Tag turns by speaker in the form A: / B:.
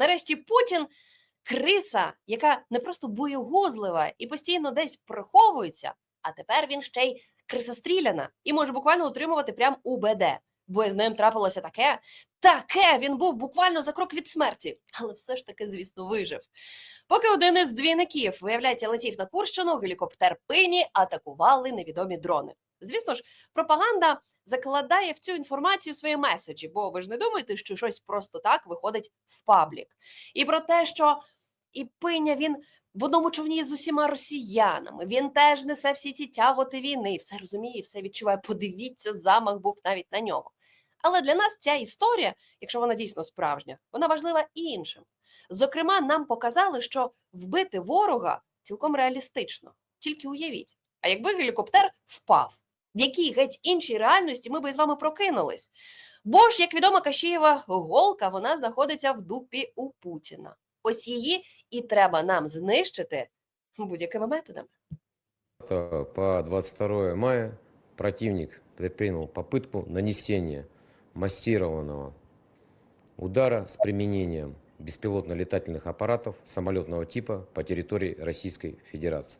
A: Нарешті Путін криса, яка не просто боєгузлива і постійно десь приховується, а тепер він ще й крисостріляна і може буквально утримувати прям УБД. Бо з ним трапилося таке. Таке він був буквально за крок від смерті, але все ж таки, звісно, вижив. Поки один із двійників, виявляється, летів на Курщину, гелікоптер пині атакували невідомі дрони. Звісно ж, пропаганда закладає в цю інформацію свої меседжі, бо ви ж не думаєте, що щось просто так виходить в паблік. І про те, що і пиня він в одному човні з усіма росіянами. Він теж несе всі ці тяготи війни, все розуміє, все відчуває. Подивіться, замах був навіть на нього. Але для нас ця історія, якщо вона дійсно справжня, вона важлива іншим. Зокрема, нам показали, що вбити ворога цілком реалістично. Тільки уявіть, а якби гелікоптер впав, в якій геть іншій реальності ми би з вами прокинулись. Бо ж, як відомо, Кашієва голка вона знаходиться в дупі у Путіна. Ось її і треба нам знищити будь-якими методами.
B: Это По 22 мая противник предпринял попытку нанесения массированного удара с применением беспилотно-летательных аппаратов самолетного типа по территории Российской Федерации.